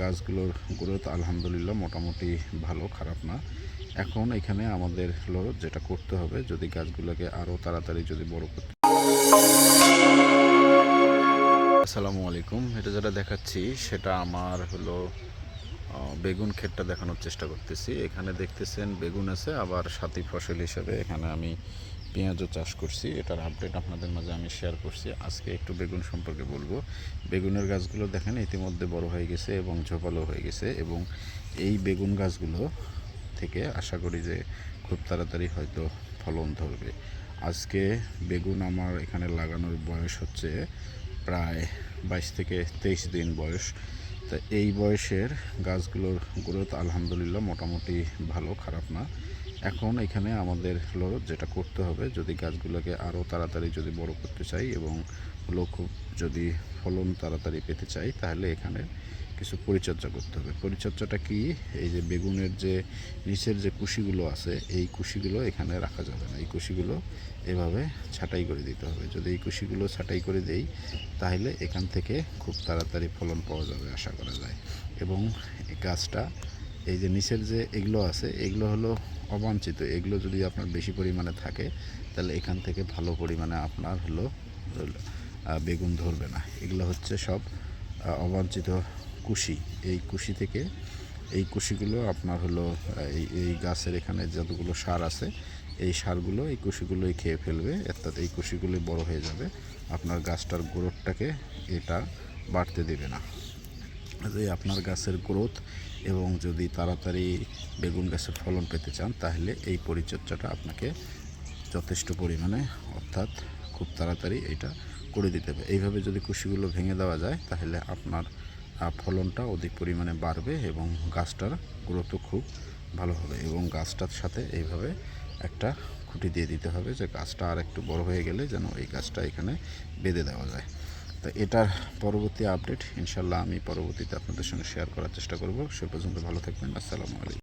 গাছগুলোর গ্রোথ আলহামদুলিল্লাহ মোটামুটি ভালো, খারাপ না। এখন এখানে আমাদের হলো যেটা করতে হবে, যদি গাছগুলোকে আরও তাড়াতাড়ি যদি বড় করতে আসসালামু আলাইকুম। এটা যেটা দেখাচ্ছি, সেটা আমার হলো বেগুন ক্ষেতটা দেখানোর চেষ্টা করতেছি। এখানে দেখতেছেন বেগুন আছে, আবার সাথী ফসল হিসেবে এখানে আমি পেঁয়াজও চাষ করছি, এটার আপডেট আপনাদের মাঝে আমি শেয়ার করছি। আজকে একটু বেগুন সম্পর্কে বলব। বেগুনের গাছগুলো দেখেন, ইতিমধ্যে বড় হয়ে গেছে এবং ঝোপালো হয়ে গেছে এবং এই বেগুন গাছগুলো থেকে আশা করি যে খুব তাড়াতাড়ি হয়তো ফলন ধরবে। আজকে বেগুন আমার এখানে লাগানোর বয়স হচ্ছে প্রায় বাইশ থেকে তেইশ দিন বয়স। তা এই বয়সের গাছগুলোর গ্রোথ আলহামদুলিল্লাহ মোটামুটি ভালো, খারাপ না। এখন এখানে আমাদের হলো যেটা করতে হবে, যদি গাছগুলোকে আরও তাড়াতাড়ি যদি বড় করতে চাই এবং লক্ষ্য যদি ফলন তাড়াতাড়ি পেতে চাই, তাহলে এখানে কিছু পরিচর্যা করতে হবে। পরিচর্যাটা কি? এই যে বেগুনের যে নিচের যে কুশিগুলো আছে, এই কুশিগুলো এখানে রাখা যাবে না। এই কুশিগুলো এভাবে ছাঁটাই করে দিতে হবে। যদি এই কুশিগুলো ছাঁটাই করে দেই, তাহলে এখান থেকে খুব তাড়াতাড়ি ফলন পাওয়া যাবে আশা করা যায়। এবং গাছটা, এই যে নিচের যে এগুলো আছে, এগুলো হলো অবাঞ্ছিত। এগুলো যদি আপনার বেশি পরিমাণে থাকে, তাহলে এখান থেকে ভালো পরিমাণে আপনার হলো বেগুন ধরবে না। এগুলো হচ্ছে সব অবাঞ্ছিত কুশি, এই কুশি থেকে, এই কুশিগুলো আপনার হলো, এই এই গাছের এখানে যতগুলো সার আছে, এই সারগুলো এই কুশিগুলোই খেয়ে ফেলবে, অর্থাৎ এই কুশিগুলোই বড় হয়ে যাবে। আপনার গাছটার গ্রোথটাকে এটা বাড়তে দেবে না। যে আপনার গাছের গ্রোথ এবং যদি তাড়াতাড়ি বেগুন গাছের ফলন পেতে চান, তাহলে এই পরিচর্যাটা আপনাকে যথেষ্ট পরিমাণে, অর্থাৎ খুব তাড়াতাড়ি এটা করে দিতে হবে। এইভাবে যদি কুশিগুলো ভেঙে দেওয়া যায়, তাহলে আপনার ফলনটা অধিক পরিমাণে বাড়বে এবং গাছটার গ্রোথও খুব ভালো হবে এবং গাছটার সাথে এইভাবে একটা খুঁটি দিয়ে দিতে হবে যে গাছটা আর একটু বড় হয়ে গেলে যেন এই গাছটা এখানে বেঁধে দেওয়া যায়। তো এটার পরবর্তী আপডেট ইনশাল্লাহ আমি পরবর্তীতে আপনাদের সঙ্গে শেয়ার করার চেষ্টা করব। সে পর্যন্ত ভালো থাকবেন, আসসালামু আলাইকুম।